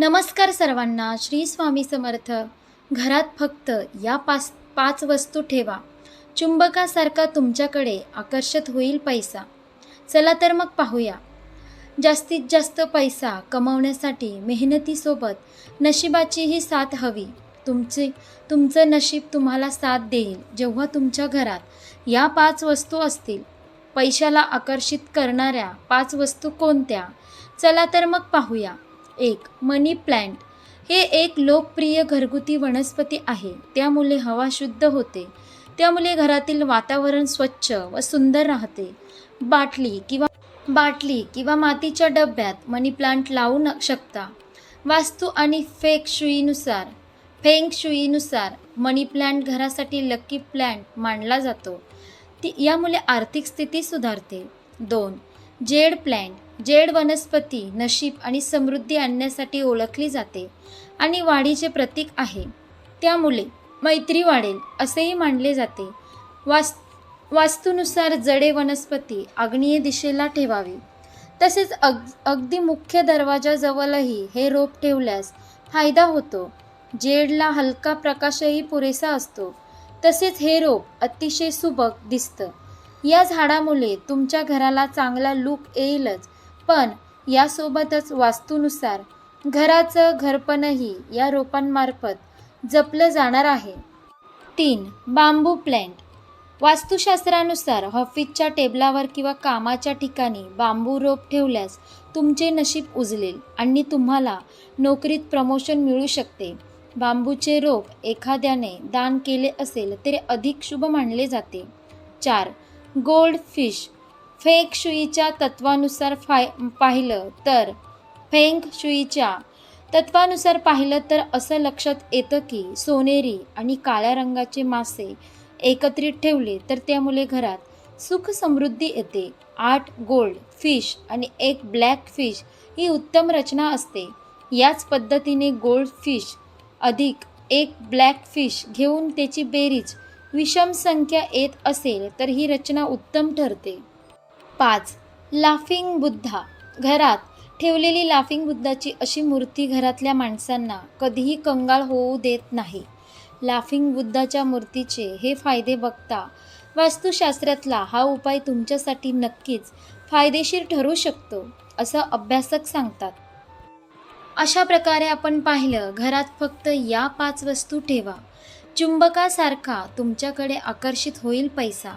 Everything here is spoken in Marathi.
नमस्कार सर्वांना श्री स्वामी समर्थ. घरात फक्त या पाच पाच वस्तू ठेवा. चुंबकासारखा तुमच्याकडे आकर्षित होईल पैसा. चला तर मग पाहूया. जास्तीत जास्त पैसा कमवण्यासाठी मेहनतीसोबत नशिबाचीही साथ हवी. तुमचे तुमचं नशीब तुम्हाला साथ देईल जेव्हा तुमच्या घरात या पाच वस्तू असतील. पैशाला आकर्षित करणाऱ्या पाच वस्तू कोणत्या? चला तर मग पाहूया. एक मनी प्लॅन्ट हे एक लोकप्रिय घरगुती वनस्पती आहे. त्यामुळे हवा शुद्ध होते. त्यामुळे घरातील वातावरण स्वच्छ व सुंदर राहते. बाटली किंवा बाटली किंवा मातीच्या डब्यात मनी प्लांट लावू न शकता वास्तू आणि फेक शुईनुसार फेंग शुईनुसार मनी प्लांट घरासाठी लकी प्लांट मानला जातो. ती यामुळे आर्थिक स्थिती सुधारते. दोन जेड प्लॅन्ट जेड वनस्पती नशीब आणि समृद्धी आणण्यासाठी ओळखली जाते आणि वाढीचे प्रतीक आहे. त्यामुळे मैत्री वाढेल असेही मानले जाते. वास् वास्तूनुसार जडे वनस्पती आग्नेय दिशेला ठेवावी. तसेच अग अगदी मुख्य दरवाजाजवळही हे रोप ठेवल्यास फायदा होतो. जेडला हलका प्रकाशही पुरेसा असतो. तसेच हे रोप अतिशय सुबक दिसतं. या झाडामुळे तुमच्या घराला चांगला लूक येईलच. पण यासोबतच वास्तूनुसार घराचं घरपणही या रोपांमार्फत जपलं जाणार आहे. तीन बांबू प्लॅन्ट. वास्तुशास्त्रानुसार ऑफिसच्या टेबलावर किंवा कामाच्या ठिकाणी बांबू रोप ठेवल्यास तुमचे नशीब उजलेल आणि तुम्हाला नोकरीत प्रमोशन मिळू शकते. बांबूचे रोप एखाद्याने दान केले असेल तरी अधिक शुभ मानले जाते. चार गोल्ड फिश फेक शुईच्या तत्वानुसार फाय पाहिलं तर फेंग शुईच्या तत्वानुसार पाहिलं तर असं लक्षात येतं की सोनेरी आणि काळ्या रंगाचे मासे एकत्रित ठेवले तर त्यामुळे घरात सुख समृद्धी येते. आठ गोल्ड फिश आणि एक ब्लॅक फिश ही उत्तम रचना असते. याच पद्धतीने गोल्ड फिश अधिक एक ब्लॅक फिश घेऊन त्याची बेरीज विषम संख्या येत असेल तर ही रचना उत्तम ठरते. पाच. लाफिंग बुद्धा. घरात ठेवलेली लाफिंग बुद्धाची अशी मूर्ती घरातल्या माणसांना कधीही कंगाळ होऊ देत नाही. लाफिंग बुद्धाच्या मूर्तीचे हे फायदे बघता वास्तुशास्त्रातला हा उपाय तुमच्यासाठी नक्कीच फायदेशीर ठरू शकतो असं अभ्यासक सांगतात. अशा प्रकारे आपण पाहिलं घरात फक्त या पाच वस्तू ठेवा. चुंबकासारखा तुमच्याकडे आकर्षित होईल पैसा.